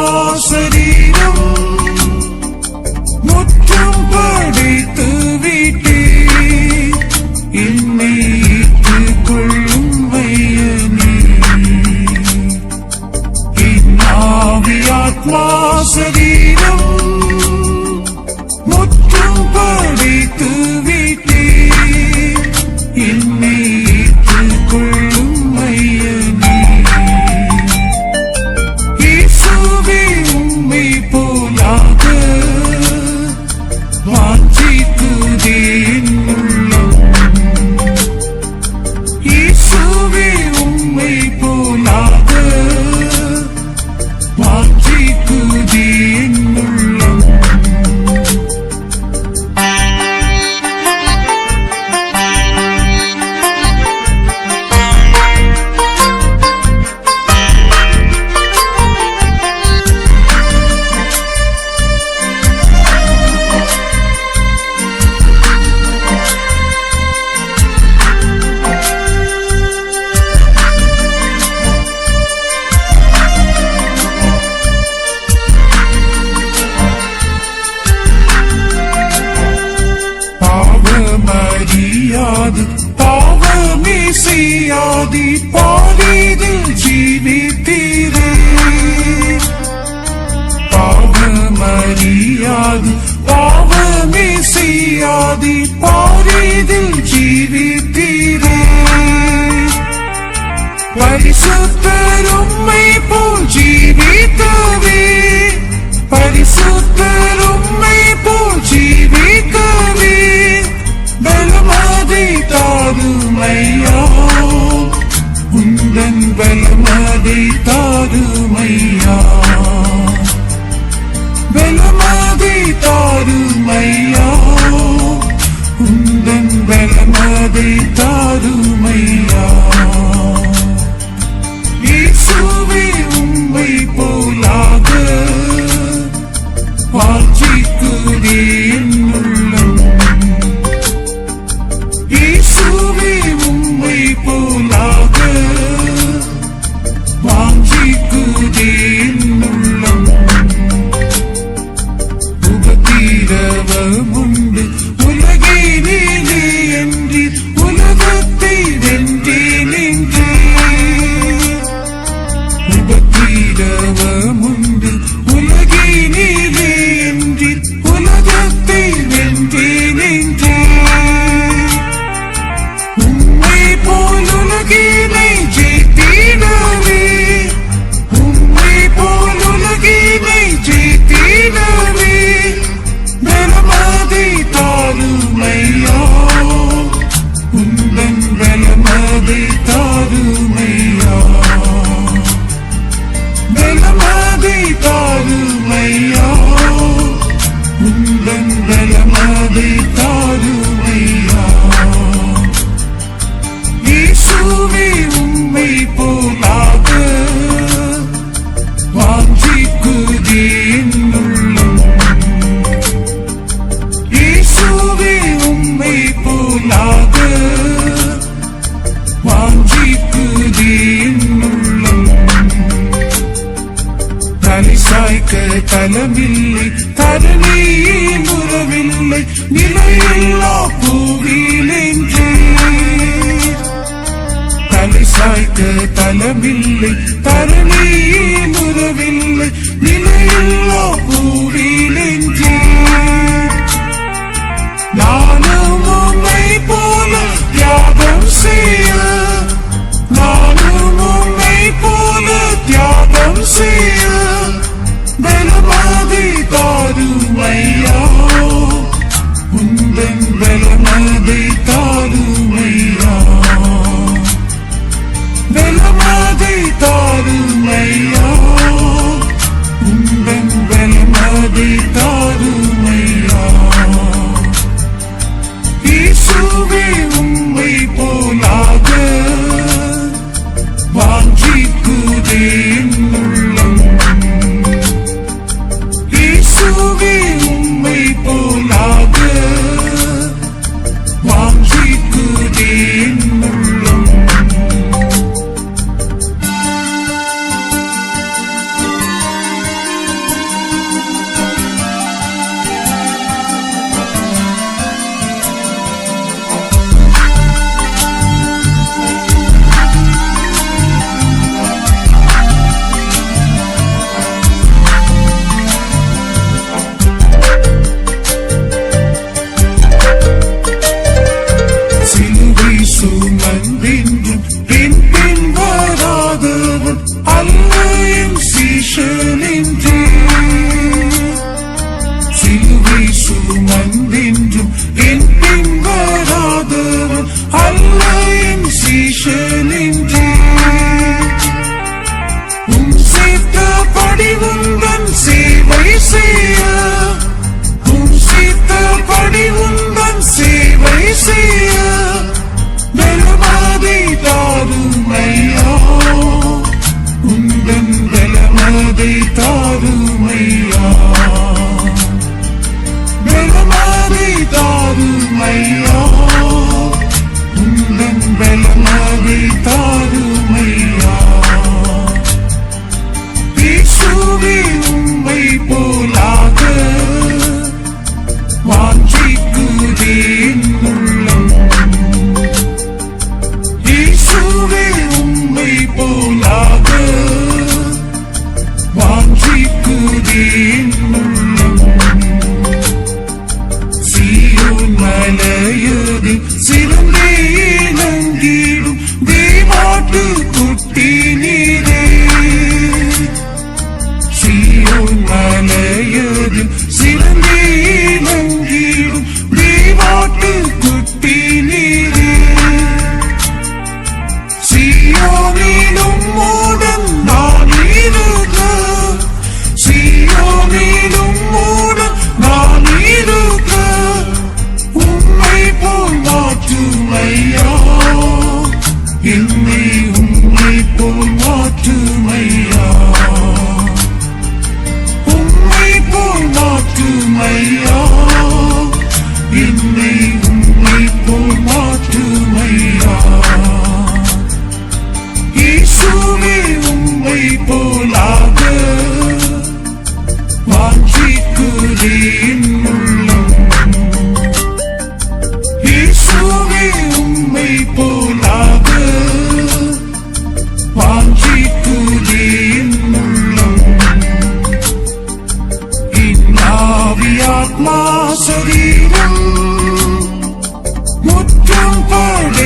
Dios sería. ഓതി പോരീതിൽ ജീവിത്തീരേ പരിശുദ്ധരുമ്മൈ പോൽ ജീവിത്തവേ പരിശുദ്ധ வைத்தாருமை ഉത്സവമുണ്ട് உங்கள் நலமாதை தாருமையா இயேசுவே உம்மை போலாக. வாஞ்சிக்குதே என்னுள்ளும். இயேசுவே உம்மை போலாக. வாஞ்சிக்குதே என்னுள்ளும். தலை சாய்க்க தலமில்லை தடுக்க தலமில்லை தரணியே முறவில்லை நிலையில்லோ பூ கருணை தாருமையா தாருமையா Gene போல் மாற்றுமையா உம்மை போல் ആവിയാത്മാ ശരീരം മുറ്റം പാട